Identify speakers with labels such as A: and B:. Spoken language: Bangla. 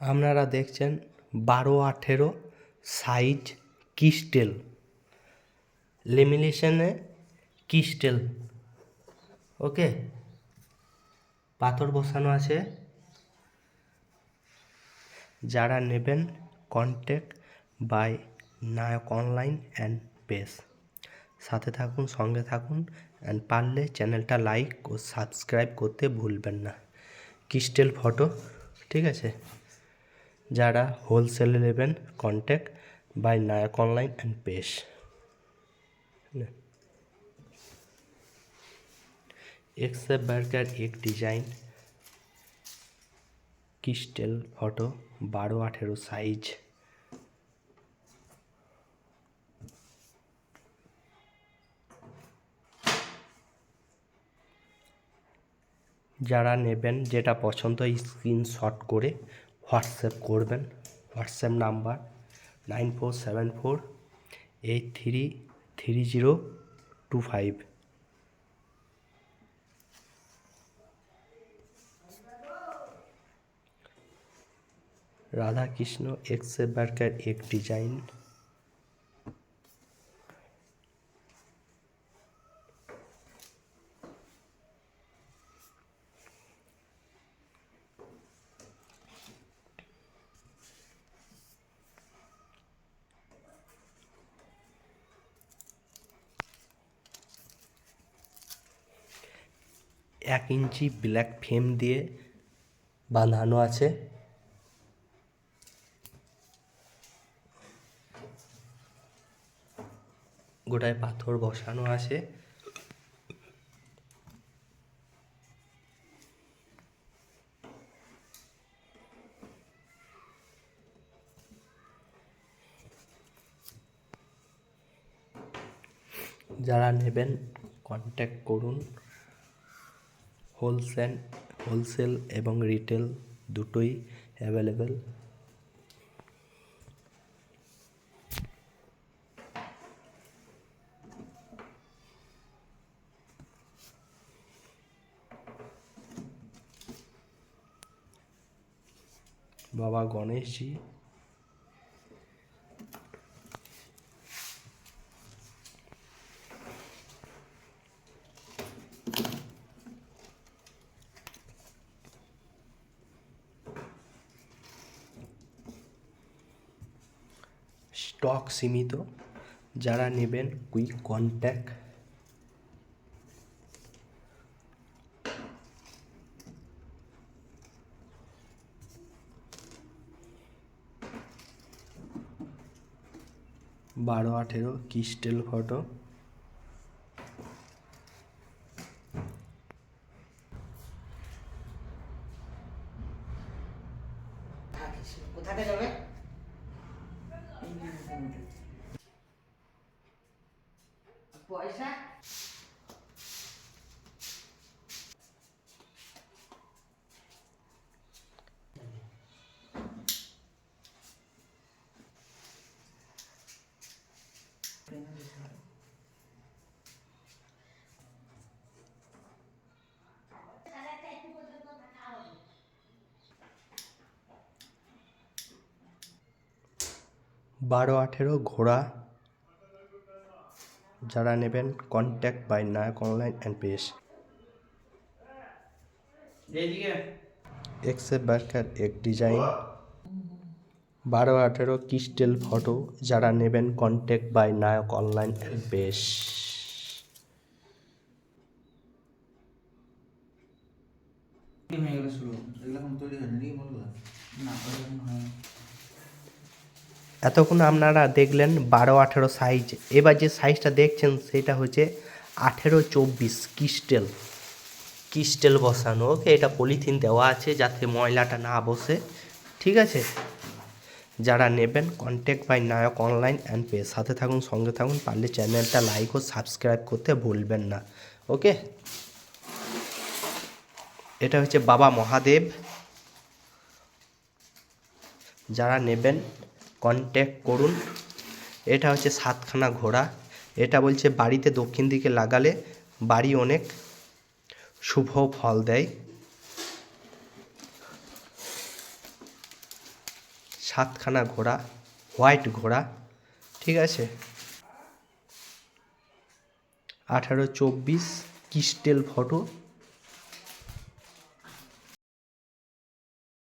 A: আপনারা দেখছেন বারো আঠেরো সাইজ কিস্টেল। লেমিনেশনে কিস্টেল। ওকে? পাথর বসানো আছে। যারা নেবেন contact by Nayak online and pace সাথে থাকুন, সঙ্গে থাকুন অ্যান্ড পারলে চ্যানেলটা লাইক ও সাবস্ক্রাইব করতে ভুলবেন না। ক্রিস্টেল ফটো ঠিক আছে? যারা হোলসেলে নেবেন contact by Nayak online and page एक से बढ़कर एक डिजाइन क्रिस्टल फोटो बारह अठेरो साइज যারা নেবেন যেটা পছন্দ স্ক্রিনশট করে হোয়াটসঅ্যাপ করবেন WhatsApp number nine four seven four eight three three zero two five Radha Krishna एक से बढ़कर एक डिजाइन এক ইঞ্চি ব্ল্যাক ফ্রেম দিয়ে বাঁধানো আছে। গোটায় পাথর বসানো আছে। যারা নেবেন কন্ট্যাক্ট করুন। হোলসেল হোলসেল এবং রিটেল দুটোই অ্যাভেলেবেল। বাবা গণেশজি স্টক সীমিত যারা নেবেন কুইক কন্ট্যাক্ট বারো আঠেরো ক্রিস্টেল ফটো
B: যাবে? পয়সা
A: বারো আঠেরো ঘোড়া। যারা নেবেন contact by Nayak online
B: and
A: pace এক্সেপ বার্কার এক ডিজাইন বারো আঠেরো ক্রিস্টেল ফটো যারা নেবেন contact by Nayak
B: online and pace শুরু।
C: এগুলো তৈরি হয়নি
B: না
A: এতক্ষণ আপনারা দেখলেন বারো, আঠেরো সাইজ এবার যে সাইজটা দেখছেন, সেটা হচ্ছে আঠেরো, চব্বিশ ক্রিস্টেল ক্রিস্টেল বসানো ওকে এটা পলিথিন দেওয়া আছে যাতে ময়লাটা না বসে, ঠিক আছে? যারা নেবেন contact by Nayak online and pay সাথে থাকুন, সঙ্গে থাকুন, পারলে চ্যানেলটা লাইক ও সাবস্ক্রাইব করতে ভুলবেন না ওকে এটা হচ্ছে বাবা মহাদেব। যারা নেবেন কন্ট্যাক্ট করুন। এটা হচ্ছে সাতখানা ঘোড়া। এটা বলছে বাড়িতে দক্ষিণ দিকে লাগালে বাড়ি অনেক শুভ ফল দেয়। সাতখানা ঘোড়া, হোয়াইট ঘোড়া, ঠিক আছে? আঠারো চব্বিশ ক্রিস্টেল ফটো।